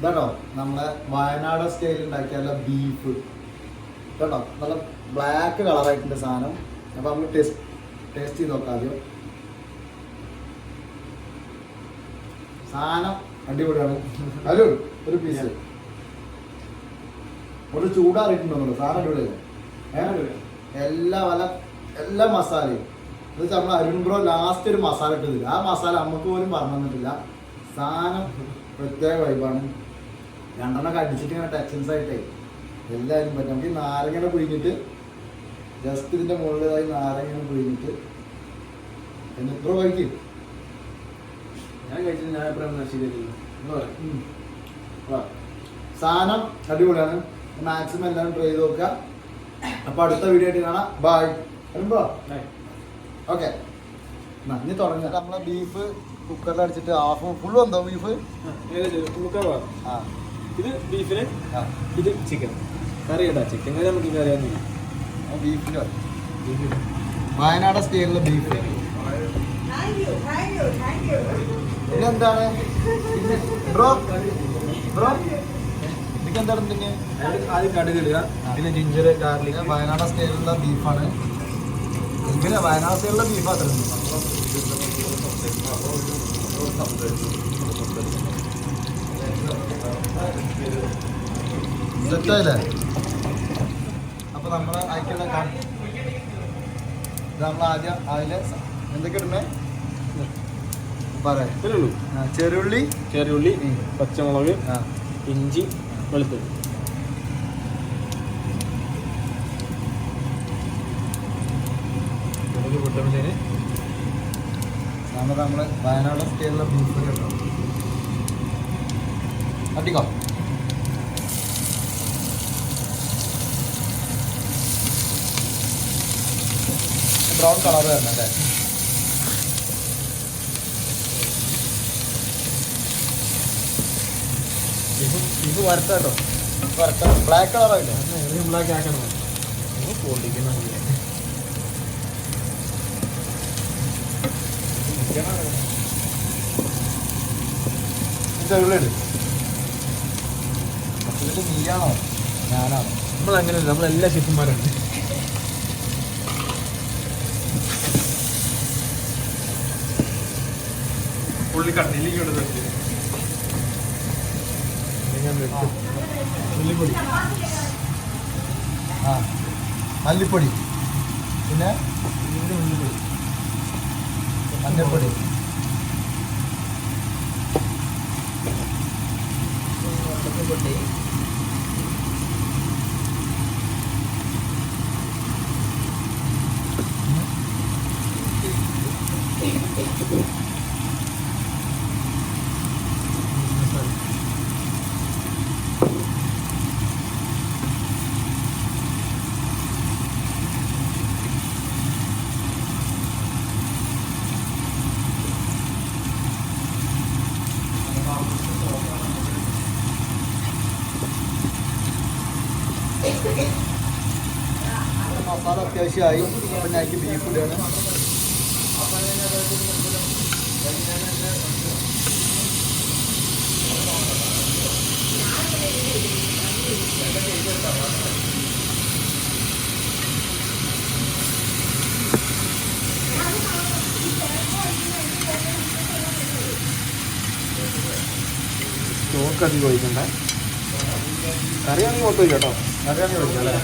ഇതാട്ടോ നമ്മളെ വയനാട് സ്റ്റൈലിൽ ഉണ്ടാക്കിയാല ബീഫ് കേട്ടോ നല്ല ബ്ലാക്ക് കളറായിട്ടുണ്ട് സാധനം. അപ്പം നമ്മൾ ടേസ്റ്റ് ടേസ്റ്റ് ചെയ്ത് നോക്കാം ആദ്യം. സാധനം അടിപൊളിയാണ്. ഹലോ ഒരു പീസ് ഒരു ചൂടാറിയിട്ടുണ്ടോ സാധനം അടിപൊളിയാണ്. എല്ലാ വല എല്ലാ മസാലയും. എന്ന് വെച്ചാൽ നമ്മൾ അരുൺ ബ്രോ ലാസ്റ്റ് ഒരു മസാല ഇട്ടതില്ല ആ മസാല നമുക്ക് പോലും പറഞ്ഞു തന്നിട്ടില്ല സാധനം പ്രത്യേക വൈബാണ് രണ്ടെണ്ണമൊക്കെ അടിച്ചിട്ട് ഇങ്ങനെ ടച്ചൻസ് ആയിട്ടേ. എല്ലാവരും പറ്റും. നമുക്ക് ഈ നാരങ്ങനെ പിഴിഞ്ഞിട്ട് ജസ്റ്റ് ഇതിന്റെ മുകളിലായി നാരങ്ങനെ പിഴിഞ്ഞിട്ട് പിന്നെ ഇത്ര കഴിക്കും ഞാൻ കഴിച്ചിട്ട് ഞാൻ എപ്പോഴും നശീകരിക്കുന്നു എന്ന് പറയാം. സാധനം അടിപൊളിയാണ്. മാക്സിമം എല്ലാവരും ട്രൈ ചെയ്ത് നോക്കുക. അപ്പൊ അടുത്ത വീഡിയോ ആയിട്ട് കാണാം. ബൈ വരുമ്പോ? ഓക്കെ നന്ദി തുടങ്ങി. നമ്മളെ ബീഫ് കുക്കറിൽ അടിച്ചിട്ട് ഹാഫ് ഫുൾ വന്നോ ബീഫ് ആ. ഇത് ബീഫിന്? ഇത് ചിക്കൻ കറി കേട്ടാ ചിക്കൻ കറി നമുക്ക് കറി അറിയാവുന്നില്ല ബീഫിലോ Wayanad സ്റ്റൈലിലെ beef. Thank you, thank you, thank you. പിന്നെ എന്താണ് ബ്രോ ബ്രോ ഇതൊക്കെ എന്താണ് പിന്നെ ആദ്യം കടുക് ഇടുക. പിന്നെ ജിഞ്ചർ ഗാർലിക് വയനാട് സ്റ്റൈലിലുള്ള ബീഫാണ്. ഇങ്ങനെ വയനാട് സ്റ്റൈലിലുള്ള ബീഫ് അത്ര സെറ്റായില്ലേ അപ്പൊ നമ്മൾ അയക്കുന്ന നമ്മൾ ആദ്യം അതിൽ എന്തൊക്കെ പറയാം. ഉള്ളൂ ചെറുള്ളി പച്ചമുളക് ഇഞ്ചി വെളുത്തുള്ളി. പൊട്ടുമ്പോഴത്തേന് നമ്മൾ നമ്മൾ വയനാട് സ്റ്റേറ്റിലെ ബീഫ് കേട്ടോ അടിക്കോ? ബ്രൗൺ കളർ വരണം ഇത് ബീഫ് ബീഫ് വറുത്താട്ടോ ബ്ലാക്ക് കളർ ആയില്ലേ? ബ്ലാക്ക് ആക്കണം ഇതിൽ നീയാണോ? ഞാനാണോ? നമ്മൾ അങ്ങനെ നമ്മളെല്ലാ ഷെഫുമാരുണ്ട് പുള്ളി കണ്ണിലേക്ക് ഉള്ളിപ്പൊടി ആ. മല്ലിപ്പൊടി. പിന്നെ ഉള്ളിപ്പൊടി മഞ്ഞൾപ്പൊടി മസാല അത്യാവശ്യമായി. അപ്പം ഞാൻ ബീഫ് ഇടുകയാണ്. സ്റ്റോക്ക് അധികം ഒഴിക്കണ്ട? കറിയാണെങ്കിൽ മൊത്തം കേട്ടോ. അറിയാൻ ചോദിക്കാം അല്ലേ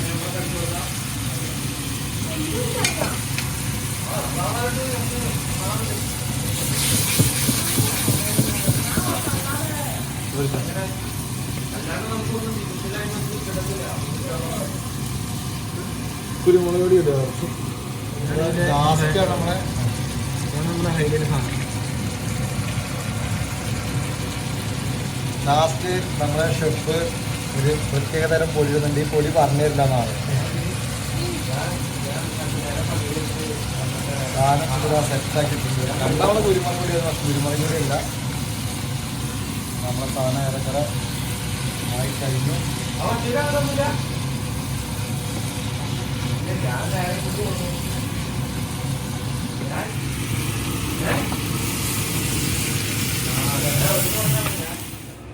കുരുമുളക് പൊടി ഇടുക ലാസ്റ്റാണ് നമ്മളെ നമ്മുടെ ഹൈലൈറ്റ് സാധനം ലാസ്റ്റ് നമ്മളെ ഷെഫ് ഒരു പ്രത്യേക തരം പൊടി ഇടുന്നുണ്ട്. ഈ പൊടി പറഞ്ഞു തരില്ല രണ്ടാമത് കുരുമുളക് പൊടി നമ്മളെ സാധനം ഏറെക്കുറെ ആയി കഴിഞ്ഞു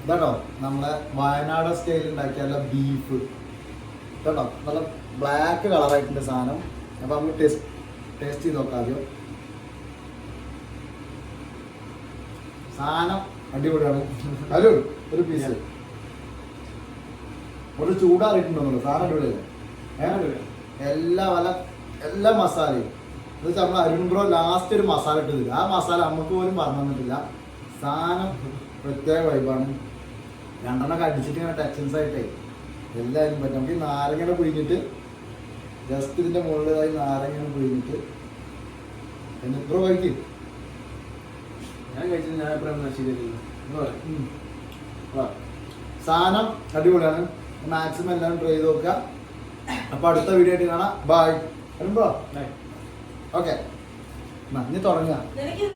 ഇതാട്ടോ നമ്മളെ വയനാട് സ്റ്റൈലിൽ ഉണ്ടാക്കിയുള്ള ബീഫ് കേട്ടോ നല്ല ബ്ലാക്ക് കളറായിട്ടുണ്ട് സാധനം. അപ്പൊ നമുക്ക് ടേസ്റ്റ് ടേസ്റ്റ് ചെയ്ത് നോക്കാം ആദ്യം. സാധനം അടിപൊളിയാണ്. ഹലോ ഒരു പീസ് ഒരു ചൂടാറിയിട്ടുണ്ടോ സാധനം അടിപൊളിയല്ലേ? ഏഹ് എല്ലാ വല എല്ലാ മസാലയും. എന്ന് വെച്ചാൽ നമ്മൾ അരുൺ ബ്രോ ലാസ്റ്റ് ഒരു മസാല ഇട്ടതില്ല ആ മസാല നമുക്ക് പോലും പറഞ്ഞു തന്നിട്ടില്ല സാധനം പ്രത്യേക വൈബാണ് രണ്ടെണ്ണമൊക്കെ അടിച്ചിട്ട് ഇങ്ങനെ ടച്ചൻസ് ആയിട്ടേ. എല്ലാവരും പറ്റും. നമുക്ക് ഈ നാരങ്ങനെ പിഴിഞ്ഞിട്ട് ജസ്റ്റ് ഇതിന്റെ മുകളിലായി നാരങ്ങനെ പിഴിഞ്ഞിട്ട് എന്നെ ഇത്ര കഴിക്കും ഞാൻ കഴിച്ചത് ഞാൻ എപ്പോഴും നശീകരിക്കുന്നു സാധനം അടിപൊളിയാണ്. മാക്സിമം എല്ലാവരും ട്രൈ ചെയ്ത് നോക്കുക. അപ്പൊ അടുത്ത വീഡിയോ ആയിട്ട് കാണാം. ബായ് ബ്രോ ബൈ ഓക്കെ നന്ദി തുടങ്ങുക നിനക്ക്